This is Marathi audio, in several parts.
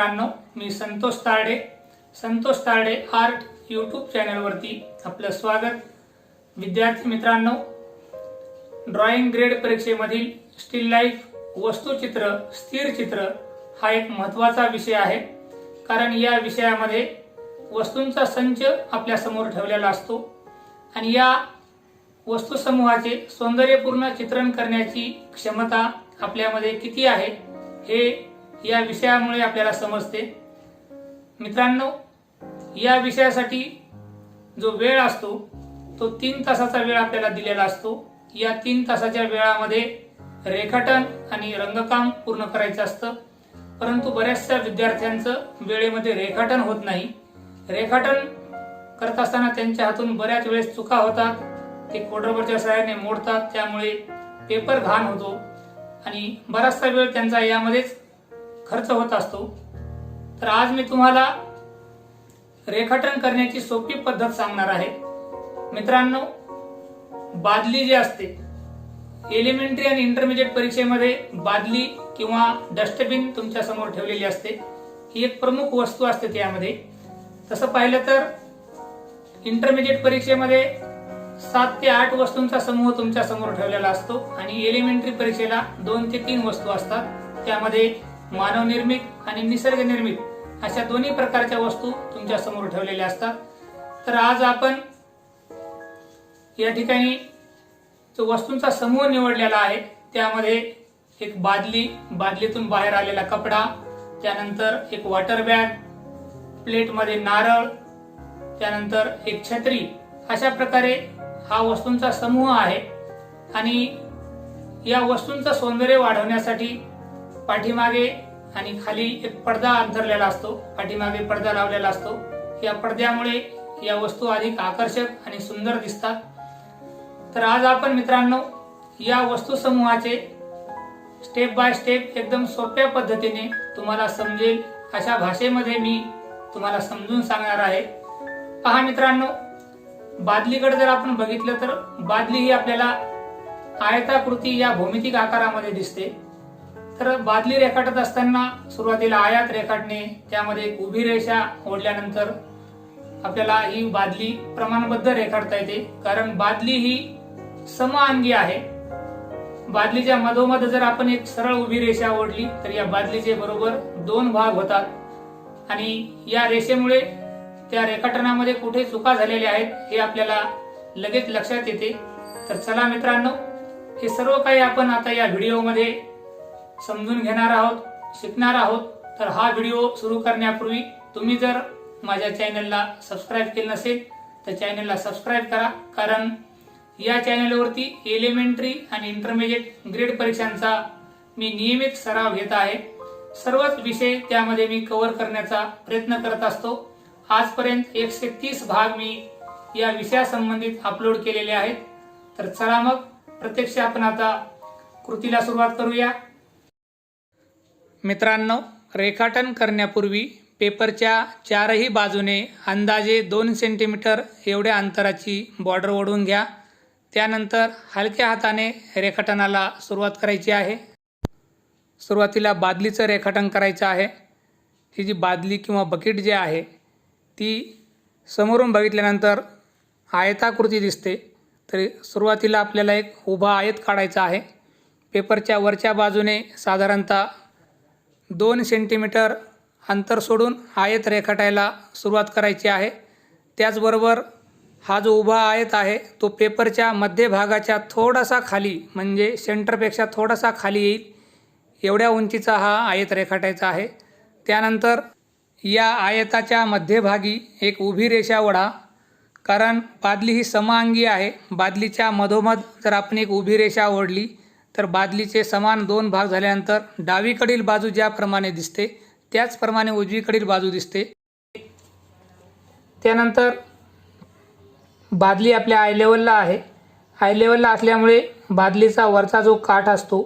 मित्रांनो मी संतोष तारडे संतोष तारडे आर्ट यूट्यूब चॅनलवरती आपलं स्वागत. विद्यार्थी मित्रांनो ड्रॉइंग ग्रेड परीक्षेमधील स्टील लाईफ वस्तुचित्र स्थिर चित्र हा एक महत्त्वाचा विषय आहे. कारण या विषयामध्ये वस्तूंचा संच आपल्यासमोर ठेवलेला असतो. आणि या वस्तुसमूहाचे सौंदर्यपूर्ण चित्रण करण्याची क्षमता आपल्यामध्ये किती आहे हे या विषयामुळे आपल्याला समजते. मित्रांनो या विषयासाठी जो वेळ असतो तो तीन तासाचा वेळ आपल्याला दिलेला असतो. या तीन तासाच्या वेळामध्ये रेखाटन आणि रंगकाम पूर्ण करायचं असतं. परंतु बऱ्याचशा विद्यार्थ्यांचं वेळेमध्ये रेखाटन होत नाही. रेखाटन करत असताना त्यांच्या हातून बऱ्याच वेळेस चुका होतात. ते कोडरबरच्या सहाय्याने मोडतात त्यामुळे पेपर घाण होतो. आणि बराचसा वेळ त्यांचा यामध्येच खर्च होत असतो. तर आज मी तुम्हाला रेखाटन करण्याची सोपी पद्धत सांगणार आहे. मित्रांनो बादली जी असते एलिमेंटरी आणि इंटरमिजिएट परीक्षेमध्ये बादली किंवा डस्टबिन तुमच्यासमोर ठेवलेली असते. ही एक प्रमुख वस्तू असते त्यामध्ये. तसं पाहिलं तर इंटरमिजिएट परीक्षेमध्ये सात ते आठ वस्तूंचा समूह तुमच्यासमोर ठेवलेला असतो आणि एलिमेंटरी परीक्षेला दोन ते तीन वस्तू असतात. त्यामध्ये मानवनिर्मित आणि निसर्ग निर्मित अशा दोन्ही प्रकारच्या वस्तू तुमच्यासमोर ठेवलेल्या असतात. तर आज आपण या ठिकाणी जो वस्तूंचा समूह निवडलेला आहे त्यामध्ये एक बादली बादलीतून बाहेर आलेला कपडा त्यानंतर एक वॉटर बॅग प्लेटमध्ये नारळ त्यानंतर एक छत्री. अशा प्रकारे हा वस्तूंचा समूह आहे आणि या वस्तूंचं सौंदर्य वाढवण्यासाठी पाठीमागे आणि खाली एक पडदा अंतरलेला असतो. पाठीमागे पडदा लावलेला असतो. या पडद्यामुळे या वस्तू अधिक आकर्षक आणि सुंदर दिसतात. तर आज आपण मित्रांनो या वस्तू समूहाचे स्टेप बाय स्टेप एकदम सोप्या पद्धतीने तुम्हाला समजेल. अशा भाषेमध्ये मी तुम्हाला समजून सांगणार आहे. पहा मित्रांनो बादलीकडे जर आपण बघितलं तर बादली ही आपल्याला आयताकृती या भौमितिक आकारामध्ये दिसते. तर बादली रेखाटत असताना सुरुवातीला आयात रेखाटणे त्यामध्ये एक उभी रेषा ओढल्यानंतर आपल्याला ही बादली प्रमाणबद्ध रेखाटता येते. कारण बादली ही समअंगी आहे. बादलीच्या मधोमध जर आपण एक सरळ उभी रेषा ओढली तर या बादलीचे बरोबर दोन भाग होतात. आणि या रेषेमुळे त्या रेखाटनामध्ये कुठे चुका झालेल्या आहेत हे आपल्याला लगेच लक्षात येते. तर चला मित्रांनो हे सर्व काही आपण आता या व्हिडिओमध्ये समजून घेणार आहोत शिकणार आहोत तर हा व्हिडिओ सुरू करण्यापूर्वी तुम्ही जर माझ्या चॅनलला सबस्क्राईब केलं नसेल तर चॅनलला सबस्क्राईब करा. कारण या चॅनलवरती एलिमेंटरी आणि इंटरमिजिएट ग्रेड परीक्षांचा मी नियमित सराव घेत आहे. सर्वच विषय त्यामध्ये मी कव्हर करण्याचा प्रयत्न करत असतो. आजपर्यंत एकशे तीस भाग मी या विषयासंबंधित अपलोड केलेले आहेत. तर चला मग प्रत्यक्ष आपण आता कृतीला सुरुवात करूया. मित्रांनो रेखाटन करण्यापूर्वी पेपरच्या चारही बाजूने अंदाजे दोन सेंटीमीटर एवढ्या अंतराची बॉर्डर ओढून घ्या. त्यानंतर हलक्या हाताने रेखाटनाला सुरुवात करायची आहे. सुरुवातीला बादलीचं रेखाटन करायचं आहे. ही जी बादली किंवा बकेट जी आहे ती समोरून बघितल्यानंतर आयताकृती दिसते. तरी सुरुवातीला आपल्याला एक उभा आयत काढायचा आहे. पेपरच्या वरच्या बाजूने साधारणतः दोन सेंटीमीटर अंतर सोडून आयत रेखाटायला सुरुवात करायची आहे. त्याचबरोबर हा जो उभा आयत आहे तो पेपरच्या मध्यभागाच्या थोडासा खाली म्हणजे सेंटरपेक्षा थोडासा खाली येईल. एवढ्या उंचीचा हा आयत रेखाटायचा आहे. त्यानंतर या आयताच्या मध्यभागी एक उभी रेषा ओढा. कारण बादली ही समांगी आहे. बादलीच्या मधोमध जर आपण एक उभी रेषा ओढली तर बादलीचे समान दोन भाग झाल्यानंतर डावीकडील बाजू ज्याप्रमाणे दिसते त्याचप्रमाणे उजवीकडील बाजू दिसते. त्यानंतर बादली आपल्या आय लेवलला आहे. आय लेवलला असल्यामुळे बादलीचा वरचा जो काठ असतो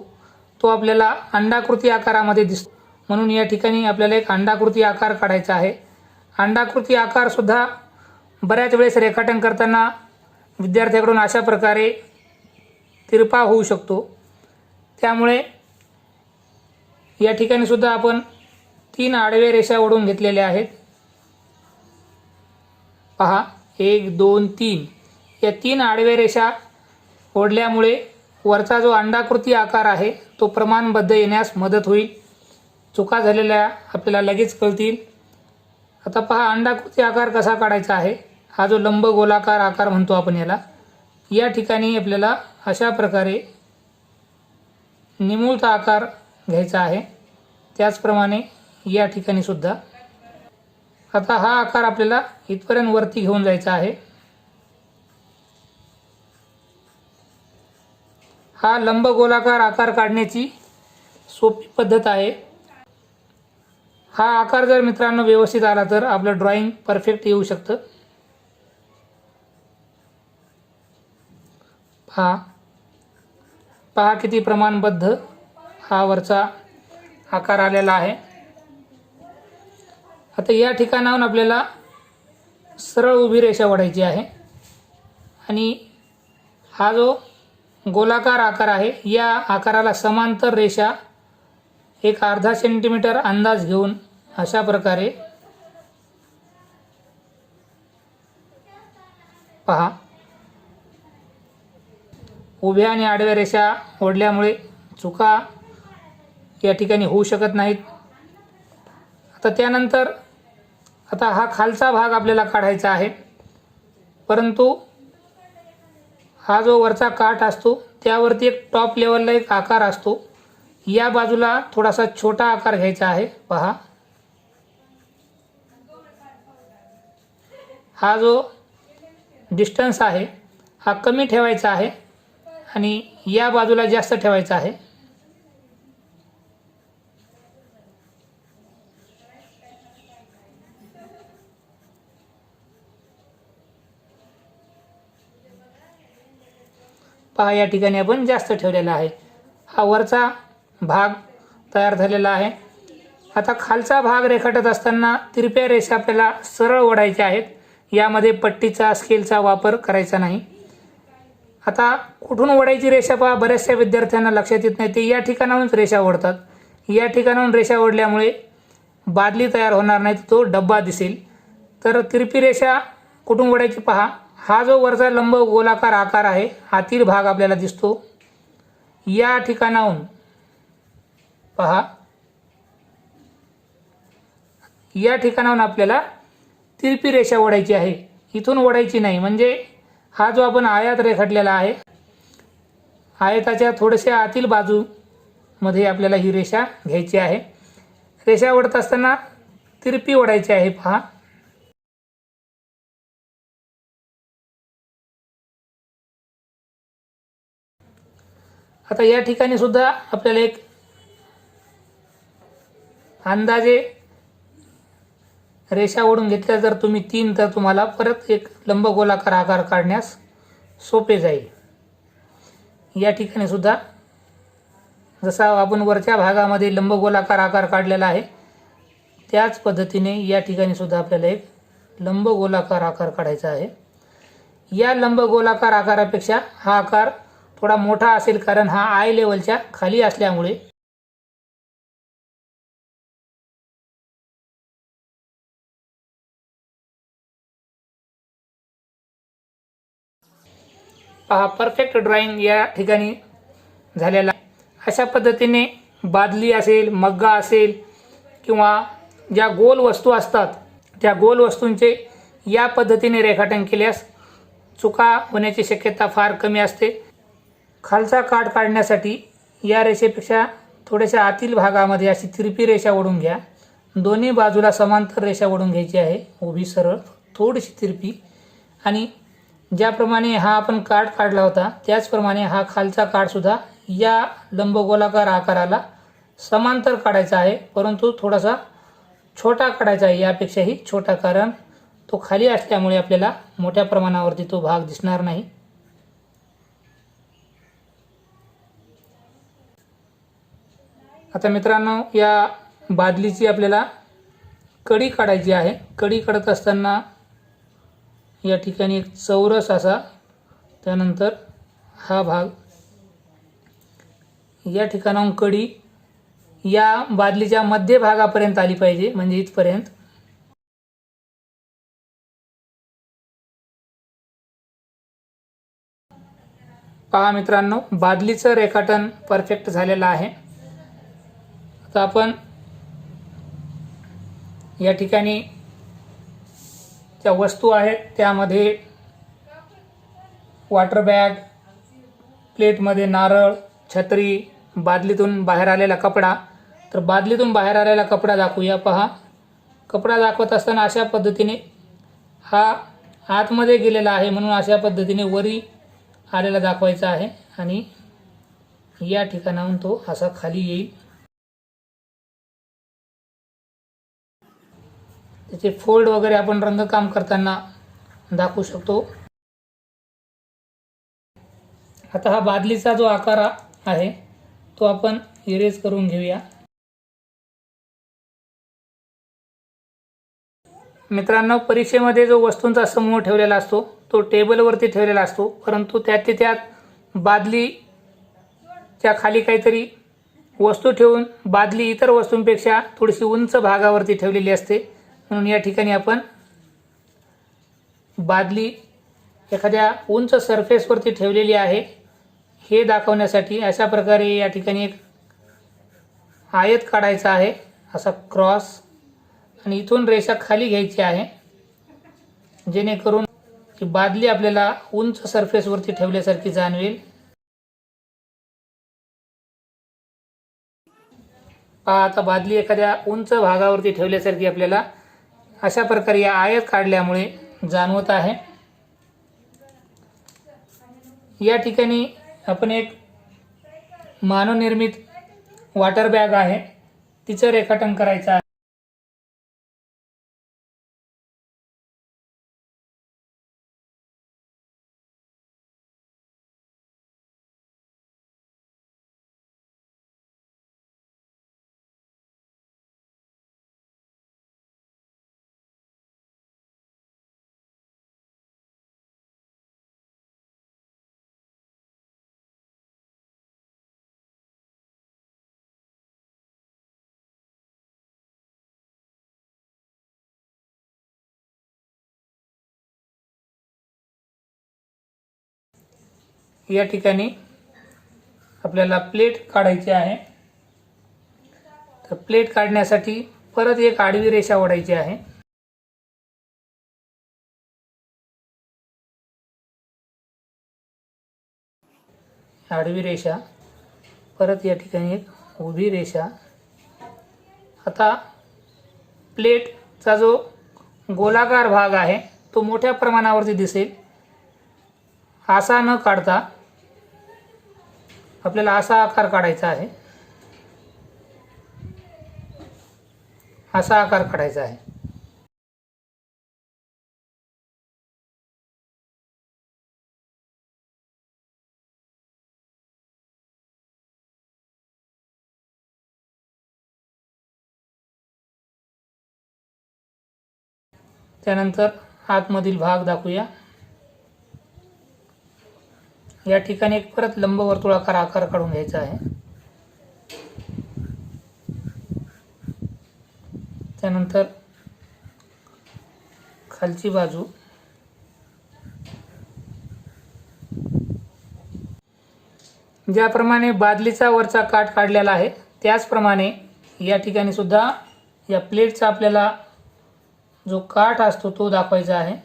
तो आपल्याला अंडाकृती आकारामध्ये दिसतो. म्हणून या ठिकाणी आपल्याला एक अंडाकृती आकार काढायचा आहे. अंडाकृती आकारसुद्धा बऱ्याच वेळेस रेखाटन करताना विद्यार्थ्याकडून अशा प्रकारे तिरपा होऊ शकतो. त्यामुळे या ठिकाणी सुद्धा आपण तीन आडव्या रेषा ओढून घेतलेल्या आहेत. पहा एक दोन तीन. या तीन आडव्या रेषा ओढल्यामुळे वरचा जो अंडाकृती आकार आहे तो प्रमाणबद्ध येण्यास मदत होईल. चुका झालेल्या आपल्याला लगेच कळतील. आता पहा अंडाकृती आकार कसा काढायचा आहे? हा जो लंब गोलाकार आकार म्हणतो आपण याला. या ठिकाणी आपल्याला अशा प्रकारे निमूळचा आकार घ्यायचा आहे. त्याचप्रमाणे या ठिकाणी सुद्धा. आता हा आकार आपल्याला इथपर्यंत वरती घेऊन जायचा आहे. हा लंब गोलाकार आकार काढण्याची सोपी पद्धत आहे. हा आकार जर मित्रांनो व्यवस्थित आला तर आपलं ड्रॉइंग परफेक्ट येऊ शकतं. हा पहा किती प्रमाणबद्ध हा वरचा आकार आलेला आहे. आता या ठिकाणाहून आपल्याला सरळ उभी रेषा वाढायची आहे. आणि हा जो गोलाकार आकार आहे या आकाराला समांतर रेषा एक अर्धा सेंटीमीटर अंदाज घेऊन अशा प्रकारे पहा. उभ्या आणि आडव्या रेषा ओढल्यामुळे चुका या ठिकाणी होऊ शकत नाहीत. आता त्यानंतर आता हा खालचा भाग आपल्याला काढायचा आहे. परंतु हा जो वरचा काठ असतो त्यावरती एक टॉप लेवलला एक आकार असतो. या बाजूला थोडासा छोटा आकार घ्यायचा आहे. पहा. हा जो डिस्टन्स आहे हा कमी ठेवायचा आहे. आणि या बाजूला जास्त ठेवायचं आहे. पहा या ठिकाणी आपण जास्त ठेवलेला आहे. हा वरचा भाग तयार झालेला आहे. आता खालचा भाग रेखाटत असताना तिरप्या रेषा आपल्याला सरळ ओढायच्या आहेत. यामध्ये पट्टीचा स्केलचा वापर करायचा नाही. आता कुठून ओढायची रेषा पहा बऱ्याचशा विद्यार्थ्यांना लक्षात येत नाही. ते या ठिकाणाहूनच रेषा ओढतात. या ठिकाणाहून रेषा ओढल्यामुळे बादली तयार होणार नाही तो डब्बा दिसेल. तर तिरपी रेषा कुठून ओढायची पहा. हा जो वरचा लंब गोलाकार आकार आहे आतील भाग आपल्याला दिसतो. या ठिकाणाहून पहा. या ठिकाणाहून आपल्याला तिरपी रेषा ओढायची आहे. इथून ओढायची नाही. म्हणजे हा जो आपण आयात रेखाटलेला आहे आयताच्या थोड्याशा आतील बाजूमध्ये आपल्याला ही रेषा घ्यायची आहे. रेषा ओढत असताना तिरपी ओढायची आहे पहा. आता या ठिकाणी सुद्धा आपल्याला एक अंदाजे रेषा ओढून घेतल्या जर तुम्ही तीन तर तुम्हाला परत एक लंबगोलाकार आकार काढण्यास सोपे जाईल. या ठिकाणी सुद्धा जसा आपण वरच्या भागामध्ये लंबगोलाकार आकार काढलेला आहे त्याच पद्धतीने या ठिकाणी सुद्धा आपल्याला एक लंबगोलाकार आकार काढायचा आहे. या लंबगोलाकार आकारापेक्षा हा आकार थोडा मोठा असेल कारण हा आय लेवलच्या खाली असल्यामुळे पहा परफेक्ट ड्रॉइंग या ठिकाणी झालेला अशा पद्धतीने बादली असेल मग्गा असेल किंवा ज्या गोल वस्तू असतात त्या गोल वस्तूंचे या पद्धतीने रेखाटन केल्यास चुका होण्याची शक्यता फार कमी असते. खालचा काठ काढण्यासाठी या रेषेपेक्षा थोड्याशा आतील भागामध्ये अशी तिरपी रेषा ओढून घ्या. दोन्ही बाजूला समांतर रेषा ओढून घ्यायची आहे उभी सरळ थोडीशी तिरपी. आणि ज्याप्रमाणे हा आपण काठ काढला होता त्याचप्रमाणे हा खालचा काठसुद्धा या लंबगोलाकार आकाराला समांतर काढायचा आहे. परंतु थोडासा छोटा काढायचा आहे यापेक्षाही छोटा कारण तो खाली असल्यामुळे आपल्याला मोठ्या प्रमाणावरती तो भाग दिसणार नाही. आता मित्रांनो या बादलीची आपल्याला कडी काढायची आहे. कडी काढत असताना या ठिकाणी एक चौरस असा त्यानंतर हा भाग. या ठिकाणाहून कडी या बादलीच्या मध्यभागापर्यंत आली पाहिजे म्हणजे इथपर्यंत. पहा मित्रांनो बादलीचं रेखाटन परफेक्ट झालेलं आहे. आता आपण या ठिकाणी ज्या वस्तू आहेत त्यामध्ये वॉटर बॅग प्लेटमध्ये नारळ छत्री बादलीतून बाहेर आलेला कपडा. तर बादलीतून बाहेर आलेला कपडा दाखवूया पहा. कपडा दाखवत असताना अशा पद्धतीने हा आतमध्ये गेलेला आहे म्हणून अशा पद्धतीने वरी आलेला दाखवायचा आहे आणि या ठिकाणाहून तो असा खाली येईल. त्याचे फोल्ड वगैरे आपण रंगकाम करताना दाखवू शकतो. आता हा बादलीचा जो आकार आहे तो आपण इरेज करून घेऊया. मित्रांनो परीक्षेमध्ये जो वस्तूंचा समूह ठेवलेला असतो तो टेबलवरती ठेवलेला असतो परंतु त्यातल्या त्यात बादलीच्या खाली काहीतरी वस्तू ठेवून बादली इतर वस्तूंपेक्षा थोडीशी उंच भागावरती ठेवलेली असते. म्हणून या ठिकाणी आपण बादली एखाद्या उंच सरफेसवरती ठेवलेली आहे. हे दाखवण्यासाठी अशा प्रकारे या ठिकाणी एक आयत काढायचा आहे. असा क्रॉस आणि इथून रेषा खाली घ्यायची आहे. जेणेकरून ही बादली आपल्याला उंच सरफेसवरती ठेवल्यासारखी जाणवेल. पहा आता बादली एखाद्या उंच भागावरती ठेवल्यासारखी आपल्याला अशा प्रकारे या आयत काढल्यामुळे जाणवत आहे. या ठिकाणी आपण एक मानवनिर्मित वॉटर बॅग आहे. तिचं रेखाटन करायचं आहे. या ठिकाणी आपल्याला प्लेट काढायची आहे. तर प्लेट काढण्यासाठी परत एक आडवी रेषा ओढायची आहे. आडवी रेषा परत या ठिकाणी एक उभी रेषा. आता प्लेटचा जो गोलाकार भाग आहे तो मोठ्या प्रमाणावरती दिसेल. असा न काढता आपल्याला असा आकार काढायचा आहे. असा आकार काढायचा आहे. त्यानंतर आतमधील भाग दाखवूया. या ठिकाणी एक परत लंबवर्तुळाकार आकार काढून घ्यायचा आहे. त्यानंतर खालची बाजू. ज्याप्रमाणे बादलीचा वरचा काठ काढलेला आहे त्याचप्रमाणे या ठिकाणी सुद्धा या प्लेटचा आपल्याला जो काठ असतो तो दाखवायचा आहे.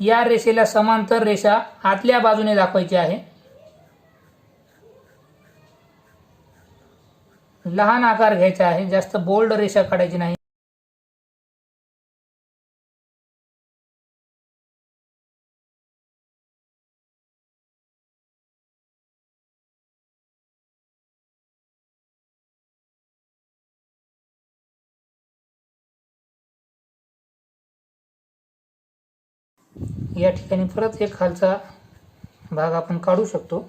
या रेषेला समांतर रेषा आतल्या बाजूने दाखवायची आहे. लहान आकार घ्यायचा आहे जास्त बोल्ड रेषा काढायची नाही. या ठिकाणी परत एक खालचा भाग आपण काढू शकतो.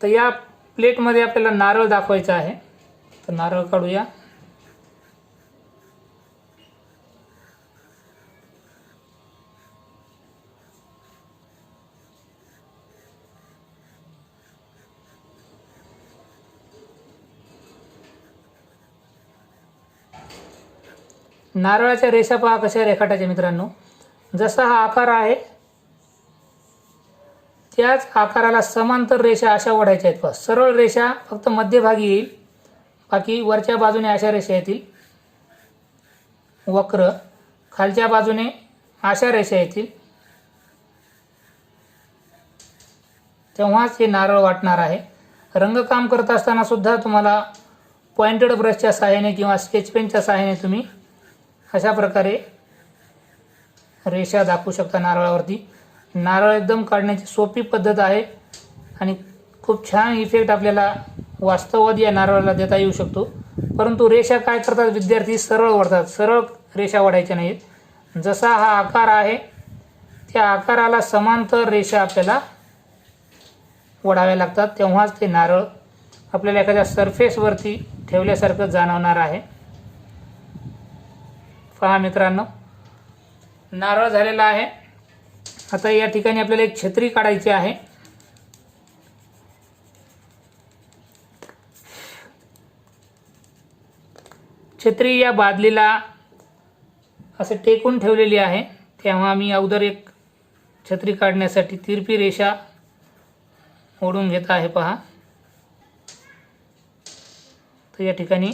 तर या प्लेटमध्ये आपल्याला नारळ दाखवायचा आहे. तर नारळ काढूया. नारळाच्या रेषा पहा कशा रेखाटायच्या मित्रांनो. जसा हा आकार आहे त्याच आकाराला समांतर रेषा अशा ओढायच्या आहेत पहा सरळ रेषा फक्त मध्यभागी येईल बाकी वरच्या बाजूने अशा रेषा येतील. वक्र खालच्या बाजूने अशा रेषा येतील. तेव्हाच हे नारळ वाटणार आहे. रंगकाम करत असताना सुद्धा तुम्हाला पॉइंटेड ब्रशच्या सहाय्याने किंवा स्केच पेनच्या सहाय्याने तुम्ही अशा प्रकारे रेषा दाखवू शकता नारळावरती? नारळ एकदम काढण्याची सोपी पद्धत आहे आणि खूप छान इफेक्ट आपल्याला वास्तववादी या नारळाला देता येऊ शकतो. परंतु रेषा काय करतात विद्यार्थी? सरळ वाढतात. सरळ रेषा ओढायच्या नाहीत. जसा हा आकार आहे त्या आकाराला समांतर रेषा आपल्याला वढाव्या लागतात. तेव्हाच ते नारळ आपल्याला एखाद्या सरफेसवरती ठेवल्यासारखं जाणवणार आहे. पहा मित्रांनो. नारळ झालेला आहे. आता या ठिकाणी आपल्याला एक छत्री काढायची आहे. छत्री या बादलीला असं टेकून ठेवलेली आहे. तेव्हा मी अगोदर एक छत्री काढण्यासाठी तिरपी रेषा ओढून घेत आहे पहा. तर या ठिकाणी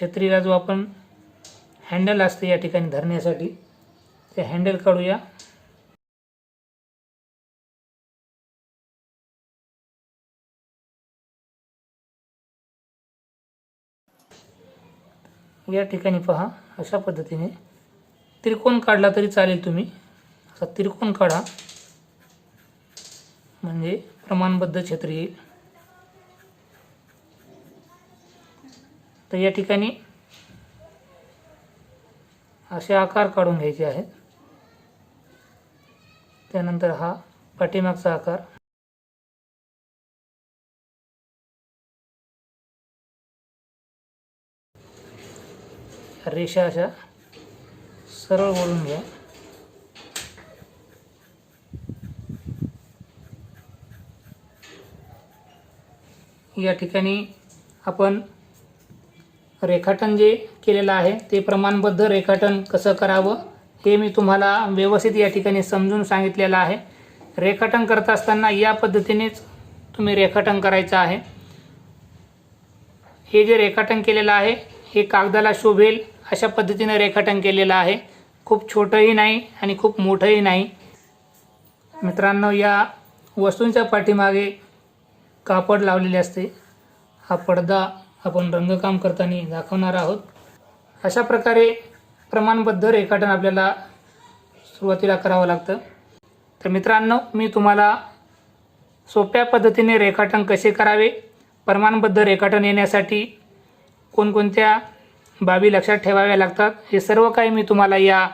छत्रीला जो आपण हँडल असते या ठिकाणी धरण्यासाठी ते हँडल काढूया. या ठिकाणी पहा अशा पद्धतीने त्रिकोण काढला तरी चालेल तुम्ही. असा त्रिकोण काढा. म्हणजे प्रमाणबद्ध छत्री येईल. तर या ठिकाणी असे आकार काढून घ्यायचे आहेत. त्यानंतर हा पाठीमागचा आकार. रेषा अशा सरळ ओढून घ्या. या ठिकाणी आपण रेखाटन जे केलेलं आहे ते प्रमाणबद्ध रेखाटन कसं करावं हे मी तुम्हाला व्यवस्थित या ठिकाणी समजून सांगितलेलं आहे. रेखाटन करत असताना या पद्धतीनेच तुम्ही रेखाटन करायचं आहे. हे जे रेखाटन केलेलं आहे हे कागदाला शोभेल अशा पद्धतीनं रेखाटन केलेलं आहे. खूप छोटंही नाही आणि खूप मोठंही नाही. मित्रांनो या वस्तूंच्या पाठीमागे कापड लावलेले असते. हा पडदा आपण रंगकाम करताना दाखवणार आहोत. अशा प्रकारे प्रमाणबद्ध रेखाटन आपल्याला सुरुवातीला करावं लागतं. तर मित्रांनो मी तुम्हाला सोप्या पद्धतीने रेखाटन कसे करावे प्रमाणबद्ध रेखाटन येण्यासाठी कोणकोणत्या बाबी लक्षात ठेवाव्या लागतात हे सर्व काही मी तुम्हाला या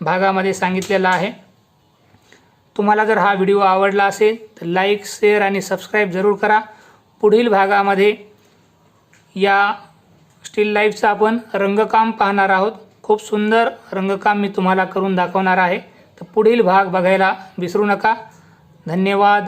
भागामध्ये सांगितलेलं आहे. तुम्हाला जर हा व्हिडिओ आवडला असेल तर लाईक शेअर आणि सबस्क्राईब जरूर करा. पुढील भागामध्ये या स्टील लाईफचं आपण रंगकाम पाहणार आहोत. खूप सुंदर रंगकाम मी तुम्हाला करून दाखवणार आहे. तर पुढील भाग बघायला विसरू नका. धन्यवाद.